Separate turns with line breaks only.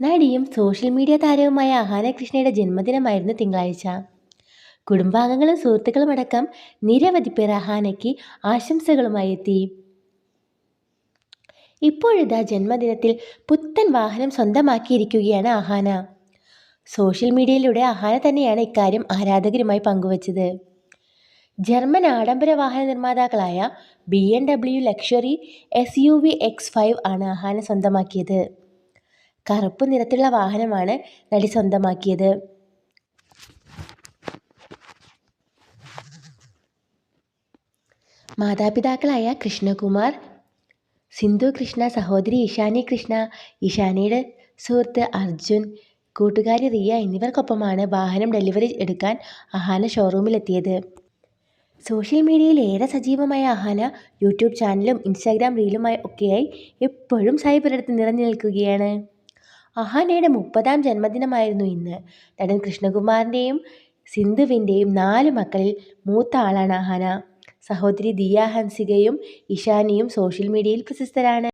നടിയും social media താരവുമായ അഹാന കൃഷ്ണയുടെ ജന്മദിനമായിരുന്നു തിങ്കളാഴ്ച. കുടുംബാംഗങ്ങളും സുഹൃത്തുക്കളും അടക്കം നിരവധി പേർ അഹാനയ്ക്ക് ആശംസകളുമായി എത്തി. ഇപ്പോഴിതാ ജന്മദിനത്തിൽ പുത്തൻ വാഹനം സ്വന്തമാക്കിയിരിക്കുകയാണ് അഹാന സോഷ്യൽ മീഡിയയിലൂടെ അഹാന തന്നെയാണ് ഇക്കാര്യം ആരാധകരുമായി പങ്കുവച്ചത്. ജർമ്മൻ ആഡംബര വാഹന നിർമ്മാതാക്കളായ B M W luxury S U V X five ആണ് അഹാന സ്വന്തമാക്കിയത്. കറുപ്പ് നിറത്തിലുള്ള വാഹനമാണ് നടി സ്വന്തമാക്കിയത്. മാതാപിതാക്കളായ കൃഷ്ണകുമാർ സിന്ധു കൃഷ്ണ സഹോദരി ഇഷാനി കൃഷ്ണ ഇഷാനിയുടെ സുഹൃത്ത് അർജുൻ കൂട്ടുകാരി റിയ എന്നിവർക്കൊപ്പമാണ് വാഹനം ഡെലിവറി എടുക്കാൻ അഹാന ഷോറൂമിലെത്തിയത്. സോഷ്യൽ മീഡിയയിൽ ഏറെ സജീവമായ അഹാന യൂട്യൂബ് ചാനലും ഇൻസ്റ്റാഗ്രാം റീലുമായി ഒക്കെയായി എപ്പോഴും സൈബറിടത്ത് നിറഞ്ഞു നിൽക്കുകയാണ്. അഹാനയുടെ മുപ്പതാം ജന്മദിനമായിരുന്നു ഇന്ന്. നടൻ കൃഷ്ണകുമാറിന്റെയും സിന്ധുവിന്റെയും നാല് മക്കളിൽ മൂത്ത ആളാണ് അഹാന സഹോദരി ദിയ ഹൻസികയും ഇഷാനിയും സോഷ്യൽ മീഡിയയിൽ പ്രശസ്തരാണ്.